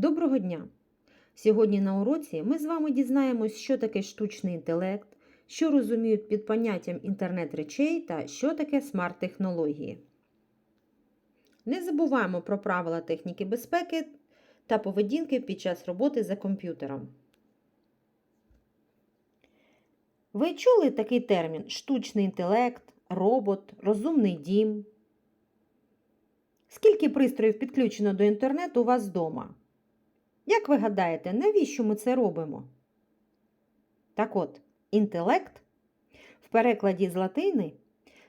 Доброго дня! Сьогодні на уроці ми з вами дізнаємось, що таке штучний інтелект, що розуміють під поняттям інтернет речей та що таке смарт-технології. Не забуваємо про правила техніки безпеки та поведінки під час роботи за комп'ютером. Ви чули такий термін штучний інтелект, робот, розумний дім? Скільки пристроїв підключено до інтернету у вас вдома? Як ви гадаєте, навіщо ми це робимо? Так от, інтелект в перекладі з латини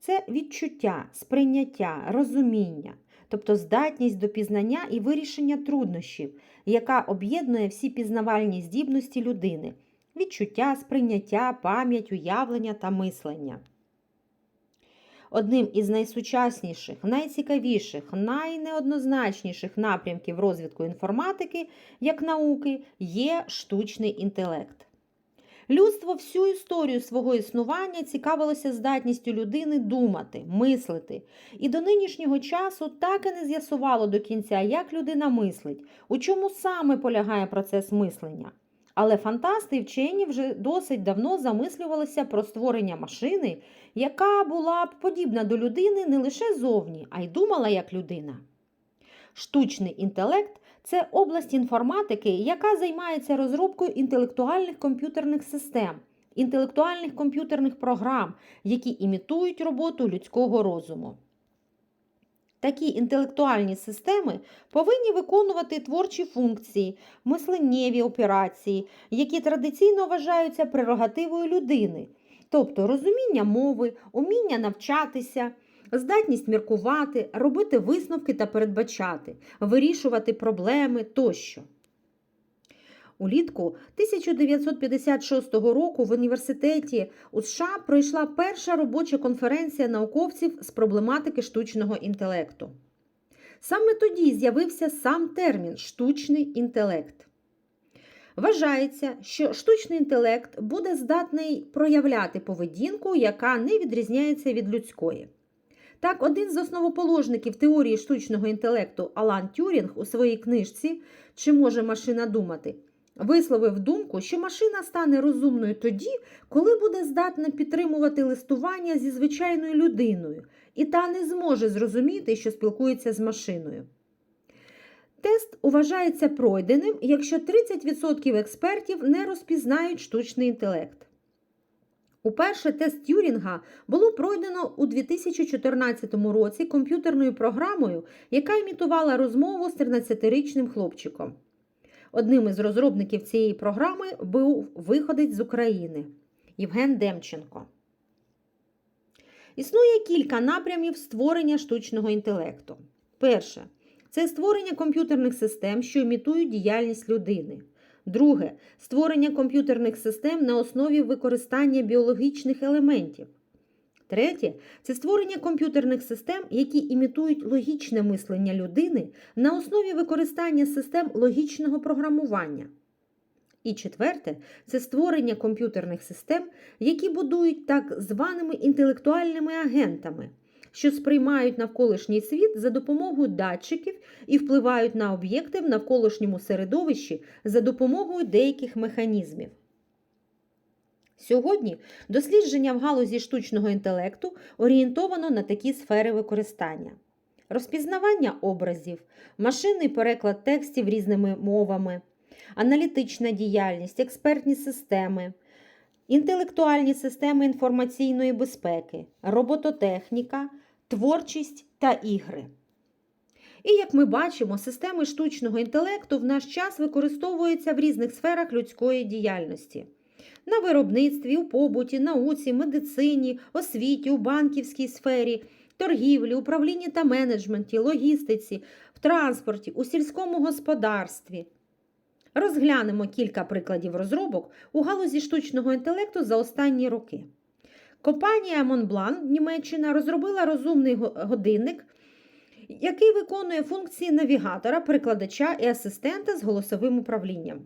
це відчуття, сприйняття, розуміння, тобто здатність до пізнання і вирішення труднощів, яка об'єднує всі пізнавальні здібності людини відчуття, сприйняття, пам'ять, уявлення та мислення. Одним із найсучасніших, найцікавіших, найнеоднозначніших напрямків розвитку інформатики як науки є штучний інтелект. Людство всю історію свого існування цікавилося здатністю людини думати, мислити, і до нинішнього часу так і не з'ясувало до кінця, як людина мислить, у чому саме полягає процес мислення. Але фантасти і вчені вже досить давно замислювалися про створення машини, яка була б подібна до людини не лише зовні, а й думала як людина. Штучний інтелект це область інформатики, яка займається розробкою інтелектуальних комп'ютерних систем, інтелектуальних комп'ютерних програм, які імітують роботу людського розуму. Такі інтелектуальні системи повинні виконувати творчі функції, мисленнєві операції, які традиційно вважаються прерогативою людини, тобто розуміння мови, уміння навчатися, здатність міркувати, робити висновки та передбачати, вирішувати проблеми тощо. Улітку 1956 року в університеті у США пройшла перша робоча конференція науковців з проблематики штучного інтелекту. Саме тоді з'явився сам термін штучний інтелект. Вважається, що штучний інтелект буде здатний проявляти поведінку, яка не відрізняється від людської. Так, один з основоположників теорії штучного інтелекту Алан Тюрінг у своїй книжці Чи може машина думати? Висловив думку, що машина стане розумною тоді, коли буде здатна підтримувати листування зі звичайною людиною, і та не зможе зрозуміти, що спілкується з машиною. Тест вважається пройденим, якщо 30% експертів не розпізнають штучний інтелект. Уперше тест Тюрінга було пройдено у 2014 році комп'ютерною програмою, яка імітувала розмову з 13-річним хлопчиком. Одним із розробників цієї програми був виходець з України Євген Демченко. Існує кілька напрямів створення штучного інтелекту. Перше це створення комп'ютерних систем, що імітують діяльність людини. Друге створення комп'ютерних систем на основі використання біологічних елементів. Третє це створення комп'ютерних систем, які імітують логічне мислення людини на основі використання систем логічного програмування. І четверте це створення комп'ютерних систем, які будують так званими інтелектуальними агентами, що сприймають навколишній світ за допомогою датчиків і впливають на об'єкти в навколишньому середовищі за допомогою деяких механізмів. Сьогодні дослідження в галузі штучного інтелекту орієнтовано на такі сфери використання: розпізнавання образів, машинний переклад текстів різними мовами, аналітична діяльність, експертні системи, інтелектуальні системи інформаційної безпеки, робототехніка, творчість та ігри. І як ми бачимо, системи штучного інтелекту в наш час використовуються в різних сферах людської діяльності на виробництві, у побуті, науці, медицині, освіті, у банківській сфері, торгівлі, управлінні та менеджменті, логістиці, в транспорті, у сільському господарстві. Розглянемо кілька прикладів розробок у галузі штучного інтелекту за останні роки. Компанія Montblanc Німеччина розробила розумний годинник, який виконує функції навігатора, перекладача і асистента з голосовим управлінням.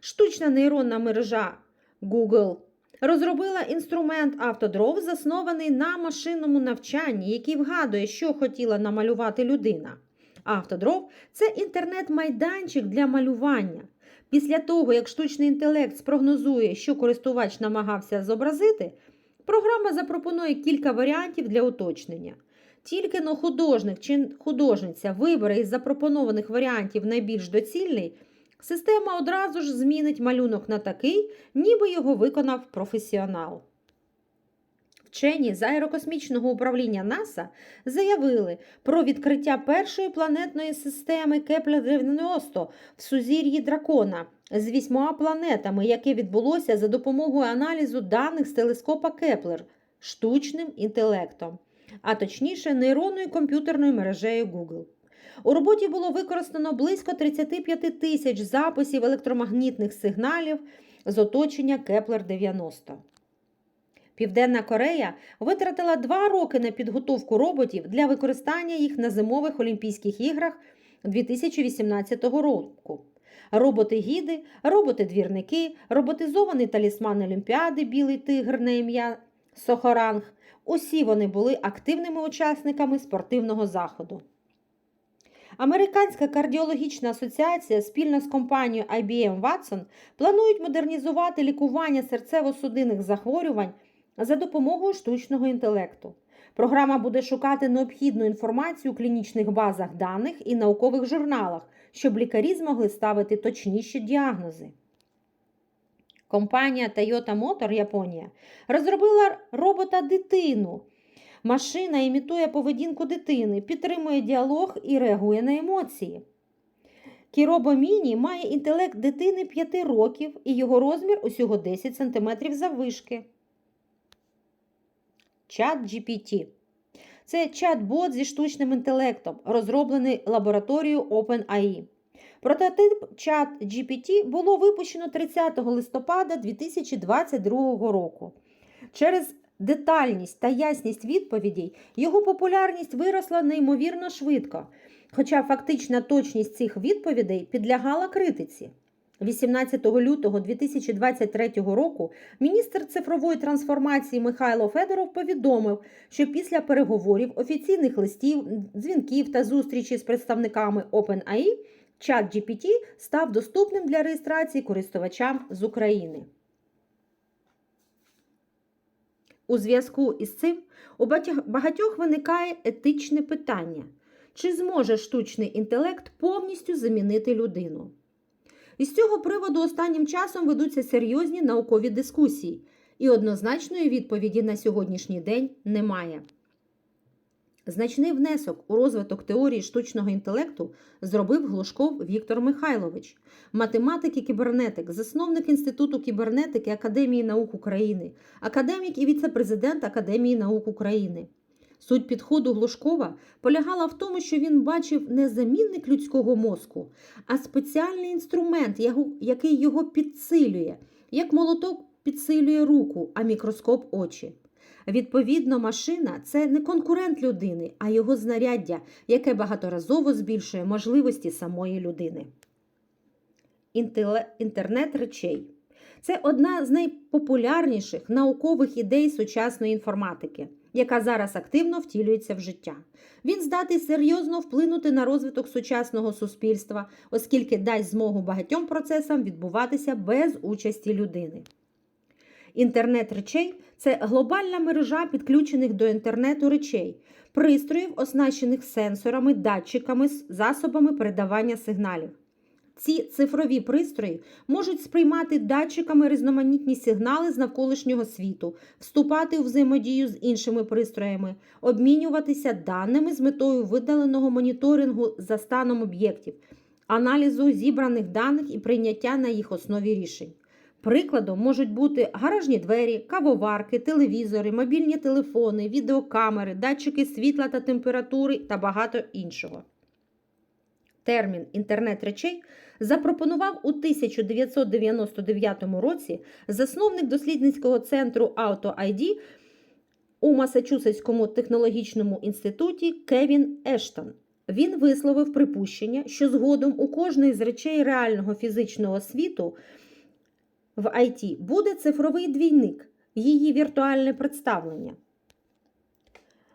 Штучна нейронна мережа Google розробила інструмент автодров, заснований на машинному навчанні, який вгадує, що хотіла намалювати людина. Автодров це інтернет-майданчик для малювання. Після того, як штучний інтелект спрогнозує, що користувач намагався зобразити, програма запропонує кілька варіантів для уточнення. Тільки но художник чи художниця вибере із запропонованих варіантів найбільш доцільний, система одразу ж змінить малюнок на такий, ніби його виконав професіонал. Вчені з аерокосмічного управління НАСА заявили про відкриття першої планетної системи Кеплер-90 в сузір'ї Дракона з вісьма планетами, яке відбулося за допомогою аналізу даних з телескопа Кеплер штучним інтелектом, а точніше нейронною комп'ютерною мережею Google. У роботі було використано близько 35 тисяч записів електромагнітних сигналів з оточення Кеплер-90. Південна Корея витратила два роки на підготовку роботів для використання їх на зимових Олімпійських іграх 2018 року. Роботи-гіди, роботи-двірники, роботизований талісман Олімпіади Білий тигр на ім'я Сохоранг. Усі вони були активними учасниками спортивного заходу. Американська кардіологічна асоціація спільно з компанією IBM Watson планують модернізувати лікування серцево-судинних захворювань за допомогою штучного інтелекту. Програма буде шукати необхідну інформацію у клінічних базах даних і наукових журналах, щоб лікарі змогли ставити точніші діагнози. Компанія Toyota Motor Японія розробила робота-дитину. Машина імітує поведінку дитини, підтримує діалог і реагує на емоції. Кіробо Міні має інтелект дитини 5 років і його розмір усього 10 см заввишки. Чат GPT. Це чат-бот зі штучним інтелектом, розроблений лабораторією OpenAI. Прототип чат GPT було випущено 30 листопада 2022 року. Через детальність та ясність відповідей його популярність виросла неймовірно швидко, хоча фактична точність цих відповідей підлягала критиці. 18 лютого 2023 року міністр цифрової трансформації Михайло Федоров повідомив, що після переговорів, офіційних листів, дзвінків та зустрічі з представниками OpenAI чат GPT став доступним для реєстрації користувачам з України. У зв'язку із цим у багатьох виникає етичне питання: чи зможе штучний інтелект повністю замінити людину? Із цього приводу останнім часом ведуться серйозні наукові дискусії, і однозначної відповіді на сьогоднішній день немає. Значний внесок у розвиток теорії штучного інтелекту зробив Глушков Віктор Михайлович, математик і кібернетик, засновник Інституту кібернетики Академії наук України, академік і віце-президент Академії наук України. Суть підходу Глушкова полягала в тому, що він бачив не замінник людського мозку, а спеціальний інструмент, який його підсилює, як молоток підсилює руку, а мікроскоп очі. Відповідно, машина це не конкурент людини, а його знаряддя, яке багаторазово збільшує можливості самої людини. Інтернет речей це одна з найпопулярніших наукових ідей сучасної інформатики, яка зараз активно втілюється в життя. Він здатний серйозно вплинути на розвиток сучасного суспільства, оскільки дасть змогу багатьом процесам відбуватися без участі людини. Інтернет речей це глобальна мережа підключених до інтернету речей, пристроїв, оснащених сенсорами, датчиками, засобами передавання сигналів. Ці цифрові пристрої можуть сприймати датчиками різноманітні сигнали з навколишнього світу, вступати у взаємодію з іншими пристроями, обмінюватися даними з метою видаленого моніторингу за станом об'єктів, аналізу зібраних даних і прийняття на їх основі рішень. Прикладом можуть бути гаражні двері, кавоварки, телевізори, мобільні телефони, відеокамери, датчики світла та температури та багато іншого. Термін інтернет речей запропонував у 1999 році засновник дослідницького центру AutoID у Масачусетському технологічному інституті Кевін Ештон. Він висловив припущення, що згодом у кожної з речей реального фізичного світу в IT буде цифровий двійник, її віртуальне представлення.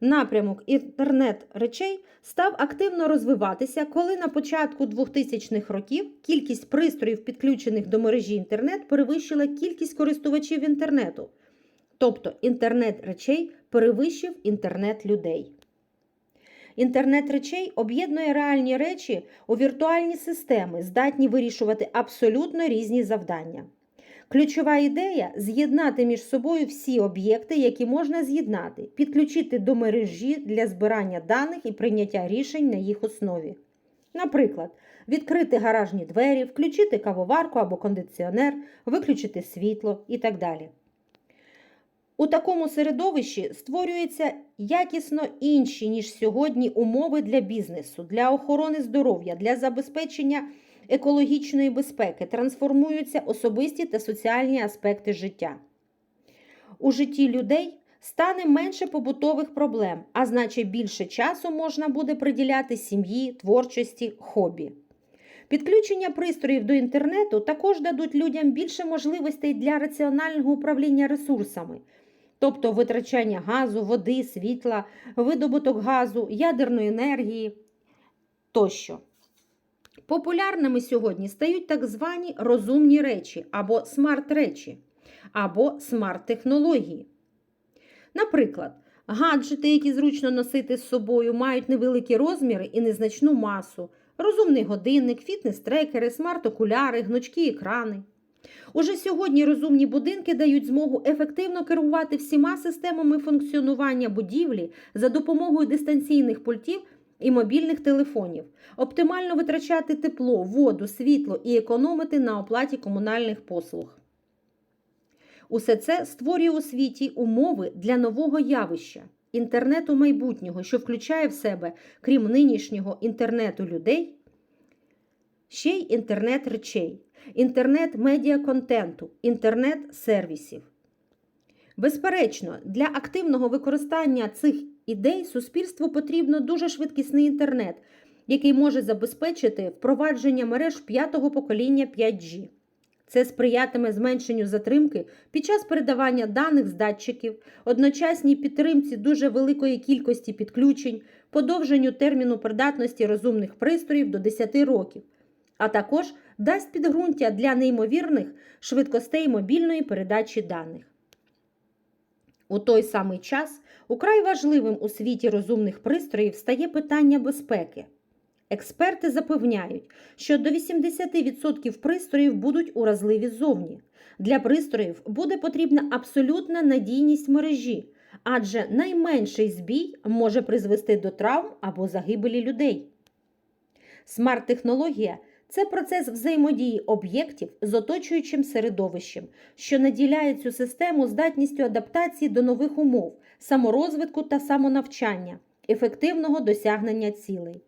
Напрямок інтернет речей став активно розвиватися, коли на початку 2000-х років кількість пристроїв, підключених до мережі інтернет, перевищила кількість користувачів інтернету. Тобто інтернет речей перевищив інтернет людей. Інтернет речей об'єднує реальні речі у віртуальні системи, здатні вирішувати абсолютно різні завдання. Ключова ідея з'єднати між собою всі об'єкти, які можна з'єднати, підключити до мережі для збирання даних і прийняття рішень на їх основі. Наприклад, відкрити гаражні двері, включити кавоварку або кондиціонер, виключити світло і так далі. У такому середовищі створюються якісно інші, ніж сьогодні, умови для бізнесу, для охорони здоров'я, для забезпечення екологічної безпеки, трансформуються особисті та соціальні аспекти життя. У житті людей стане менше побутових проблем, а значить більше часу можна буде приділяти сім'ї, творчості, хобі. Підключення пристроїв до інтернету також дадуть людям більше можливостей для раціонального управління ресурсами, тобто витрачання газу, води, світла, видобуток газу, ядерної енергії тощо. Популярними сьогодні стають так звані розумні речі або смарт-речі, або смарт-технології. Наприклад, гаджети, які зручно носити з собою, мають невеликі розміри і незначну масу, розумний годинник, фітнес-трекери, смарт-окуляри, гнучкі екрани. Уже сьогодні розумні будинки дають змогу ефективно керувати всіма системами функціонування будівлі за допомогою дистанційних пультів і мобільних телефонів, оптимально витрачати тепло, воду, світло і економити на оплаті комунальних послуг. Усе це створює у світі умови для нового явища інтернету майбутнього, що включає в себе, крім нинішнього інтернету людей, ще й інтернет речей, інтернет медіаконтенту, інтернет сервісів. Безперечно, для активного використання цих ідей суспільству потрібно дуже швидкісний інтернет, який може забезпечити впровадження мереж п'ятого покоління 5G. Це сприятиме зменшенню затримки під час передавання даних з датчиків, одночасній підтримці дуже великої кількості підключень, подовженню терміну придатності розумних пристроїв до 10 років, а також дасть підґрунтя для неймовірних швидкостей мобільної передачі даних. У той самий час украй важливим у світі розумних пристроїв стає питання безпеки. Експерти запевняють, що до 80% пристроїв будуть уразливі ззовні. Для пристроїв буде потрібна абсолютна надійність мережі, адже найменший збій може призвести до травм або загибелі людей. Смарт-технологія це процес взаємодії об'єктів з оточуючим середовищем, що наділяє цю систему здатністю адаптації до нових умов, саморозвитку та самонавчання, ефективного досягнення цілей.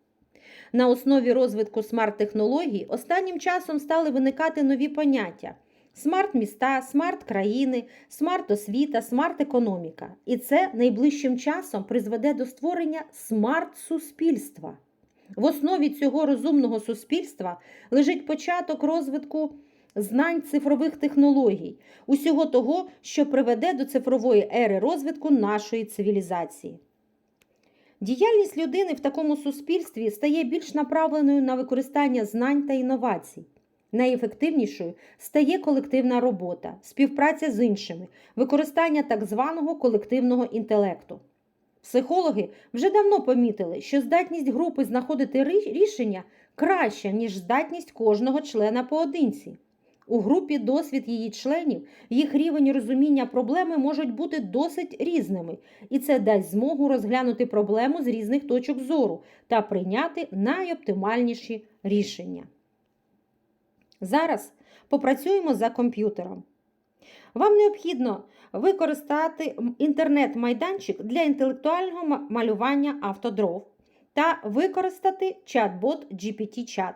На основі розвитку смарт-технологій останнім часом стали виникати нові поняття: смарт-міста, смарт-країни, смарт-освіта, смарт-економіка. І це найближчим часом призведе до створення смарт-суспільства. В основі цього розумного суспільства лежить початок розвитку знань цифрових технологій, усього того, що приведе до цифрової ери розвитку нашої цивілізації. Діяльність людини в такому суспільстві стає більш направленою на використання знань та інновацій. Найефективнішою стає колективна робота, співпраця з іншими, використання так званого колективного інтелекту. Психологи вже давно помітили, що здатність групи знаходити рішення краща, ніж здатність кожного члена поодинці. У групі досвід її членів, їх рівень розуміння проблеми можуть бути досить різними, і це дасть змогу розглянути проблему з різних точок зору та прийняти найоптимальніші рішення. Зараз попрацюємо за комп'ютером. Вам необхідно використати інтернет-майданчик для інтелектуального малювання автодров та використати чат-бот GPT-чат.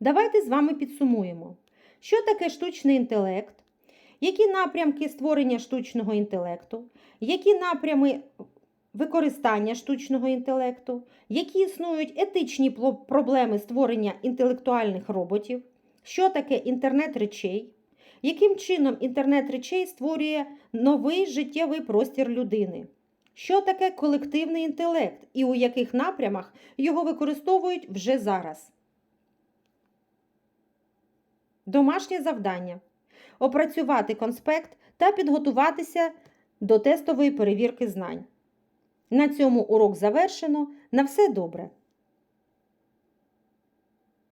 Давайте з вами підсумуємо, що таке штучний інтелект, які напрямки створення штучного інтелекту, які напрями використання штучного інтелекту, які існують етичні проблеми створення інтелектуальних роботів, що таке інтернет речей, яким чином інтернет речей створює новий життєвий простір людини, що таке колективний інтелект і у яких напрямах його використовують вже зараз. Домашнє завдання опрацювати конспект та підготуватися до тестової перевірки знань. На цьому урок завершено. На все добре!